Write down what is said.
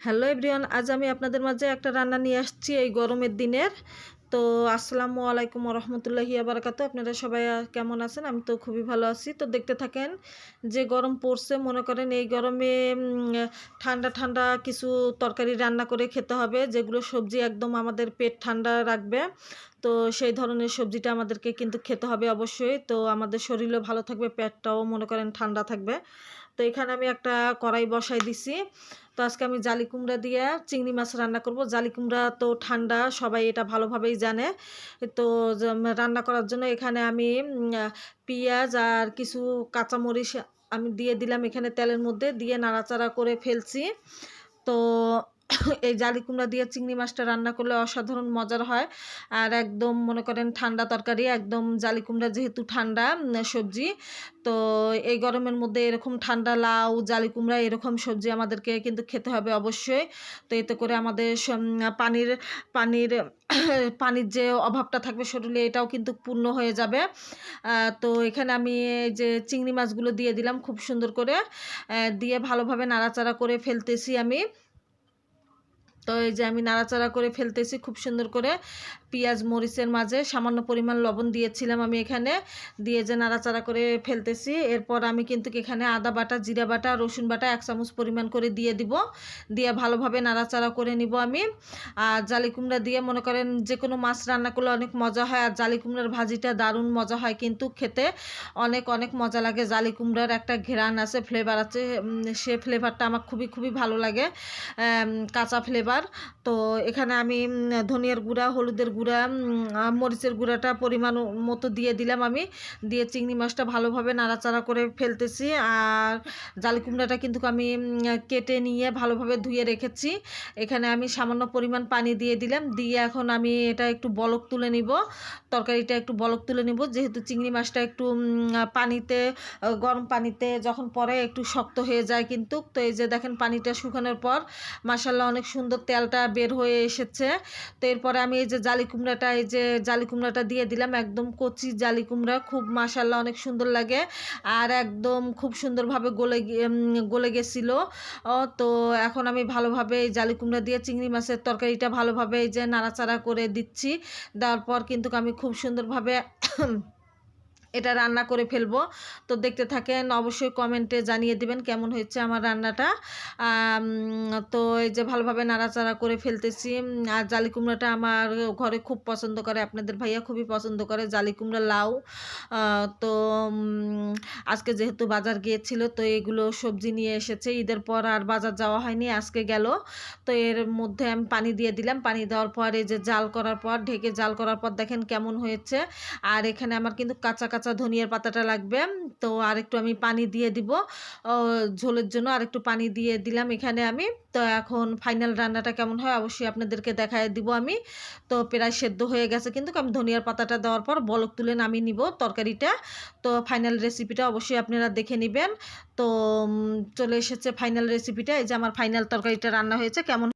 Hello everyone, আজ আমি আপনাদের মাঝে একটা রান্না নিয়ে আসছি এই গরমের দিনের। তো আসসালামু আলাইকুম রহমতুল্লাহি আবরাকাত। আপনারা সবাই কেমন আছেন? আমি তো খুবই ভালো আছি। তো দেখতে থাকেন, যে গরম পড়ছে, মনে করেন এই গরমে ঠান্ডা ঠান্ডা কিছু তরকারি রান্না করে খেতে হবে, যেগুলো সবজি একদম আমাদের পেট ঠান্ডা রাখবে। তো সেই ধরনের সবজিটা আমাদেরকে কিন্তু খেতে হবে অবশ্যই। তো আমাদের শরীরও ভালো থাকবে, পেটটাও মনে করেন ঠান্ডা থাকবে। তো এখানে আমি একটা কড়াই বসাই দিছি। তো আজকে আমি জালি কুমড়া দিয়ে চিংড়ি মাছ রান্না করব। জালি কুমড়া তো ঠান্ডা, সবাই এটা ভালোভাবেই জানে। তো রান্না করার জন্য এখানে আমি পেঁয়াজ আর কিছু কাঁচামরিচ আমি দিয়ে দিলাম এখানে তেলের মধ্যে, দিয়ে নাড়াচাড়া করে ফেলছি। তো এই জালি কুমড়া দিয়ে চিংড়ি মাছটা রান্না করলে অসাধারণ মজার হয়। আর একদম মনে করেন ঠান্ডা তরকারি, একদম জালি কুমড়া যেহেতু ঠান্ডা সবজি, তো এই গরমের মধ্যে এরকম ঠান্ডা লাউ, জালি কুমড়া এরকম সবজি আমাদেরকে কিন্তু খেতে হবে অবশ্যই। তো এতে করে আমাদের পানির পানির পানির যে অভাবটা থাকবে শরীরে এটাও কিন্তু পূর্ণ হয়ে যাবে। তো এখানে আমি যে চিংড়ি মাছগুলো দিয়ে দিলাম খুব সুন্দর করে। দিয়ে ভালোভাবে নাড়াচাড়া করে ফেলতেছি আমি। তো এই যে আমি নাড়াচাড়া করে ফেলতেছি খুব সুন্দর করে। পেঁয়াজ, মরিচের মাঝে সামান্য পরিমাণ লবণ দিয়েছিলাম আমি এখানে। দিয়ে যে নাড়াচাড়া করে ফেলতেছি। এরপর আমি কিন্তু এখানে আদা বাটা, জিরা বাটা, রসুন বাটা এক চামচ পরিমাণ করে দিয়ে দিব। দিয়ে ভালোভাবে নাড়াচাড়া করে নিব আমি। আর জালি কুমড়া দিয়ে মনে করেন যে কোনো মাছ রান্না করলে অনেক মজা হয়। আর জালি কুমড়ার ভাজিটা দারুণ মজা হয় কিন্তু খেতে। অনেক অনেক মজা লাগে জালি কুমড়ার একটা ঘেরান আছে ফ্লেভার আছে। সে ফ্লেভারটা আমার খুবই খুবই ভালো লাগে। কাঁচা ফ্লেভার তো এখানে আমি ধনিয়ার গুঁড়া, হলুদের গুঁড়া মরিচের গুঁড়াটা পরিমাণ মতো দিয়ে দিলাম আমি। দিয়ে চিংড়ি মাছটা ভালোভাবে নাড়াচাড়া করে ফেলতেছি। আর জালি কুমড়াটা কিন্তু আমি কেটে নিয়ে ভালোভাবে ধুয়ে রেখেছি। এখানে আমি সামান্য পরিমাণ পানি দিয়ে দিলাম। দিয়ে এখন আমি এটা একটু বলক তুলে নিব। তরকারিটা একটু বলক তুলে নিব। যেহেতু চিংড়ি মাছটা একটু পানিতে গরম পানিতে যখন পরে একটু শক্ত হয়ে যায় কিন্তু। তো এই যে দেখেন পানিটা শুকানোর পর মাসাল্লাহ অনেক সুন্দর তেলটা বের হয়ে এসেছে। তো এরপরে আমি এই যে জালি কুমড়াটা, এই যে জালি কুমড়াটা দিয়ে দিলাম, একদম কচি জালি কুমড়া। খুব মাসাল্লাহ অনেক সুন্দর লাগে আর একদম খুব সুন্দরভাবে গলে গলে গেছিল। তো এখন আমি ভালোভাবে এই জালি কুমড়া দিয়ে চিংড়ি মাছের তরকারিটা ভালোভাবে এই যে নাড়াচাড়া করে দিচ্ছি। দেওয়ার পর কিন্তু আমি খুব সুন্দরভাবে এটা রান্না করে ফেলব। তো দেখতে থাকেন, অবশ্যই কমেন্টে জানিয়ে দিবেন কেমন হয়েছে আমার রান্নাটা। তো এই যে ভালোভাবে নাড়াচাড়া করে ফেলতেছি। আর জালি কুমড়াটা আমার ঘরে খুব পছন্দ করে, আপনাদের ভাইয়া খুবই পছন্দ করে, জালি কুমড়া, লাউ। তো আজকে যেহেতু বাজার গিয়েছিল, তো এগুলো সবজি নিয়ে এসেছে। ঈদের পর আর বাজার যাওয়া হয়নি, আজকে গেল। তো এর মধ্যে আমি পানি দিয়ে দিলাম। পানি দেওয়ার পর, এই যে জাল করার পর, ঢেকে জাল করার পর দেখেন কেমন হয়েছে। আর এখানে আমার কিন্তু কাঁচা কাঁচা ধনিয়ার পাতাটা লাগবে। তো আর একটু আমি পানি দিয়ে দিব। ঝোলের জন্য আর একটু পানি দিয়ে দিলাম এখানে আমি। তো এখন ফাইনাল রান্নাটা কেমন হয় অবশ্যই আপনাদেরকে দেখায় দিব আমি। তো প্রায় সেদ্ধ হয়ে গেছে কিন্তু আমি ধনিয়ার পাতাটা দেওয়ার পর বলক তুলে নামিয়ে নিব তরকারিটা। তো ফাইনাল রেসিপিটা অবশ্যই আপনারা দেখে নেবেন। তো চলে এসেছে ফাইনাল রেসিপিটা। এই যে আমার ফাইনাল তরকারিটা রান্না হয়েছে। কেমন